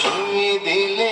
ছুঁয়ে দিলে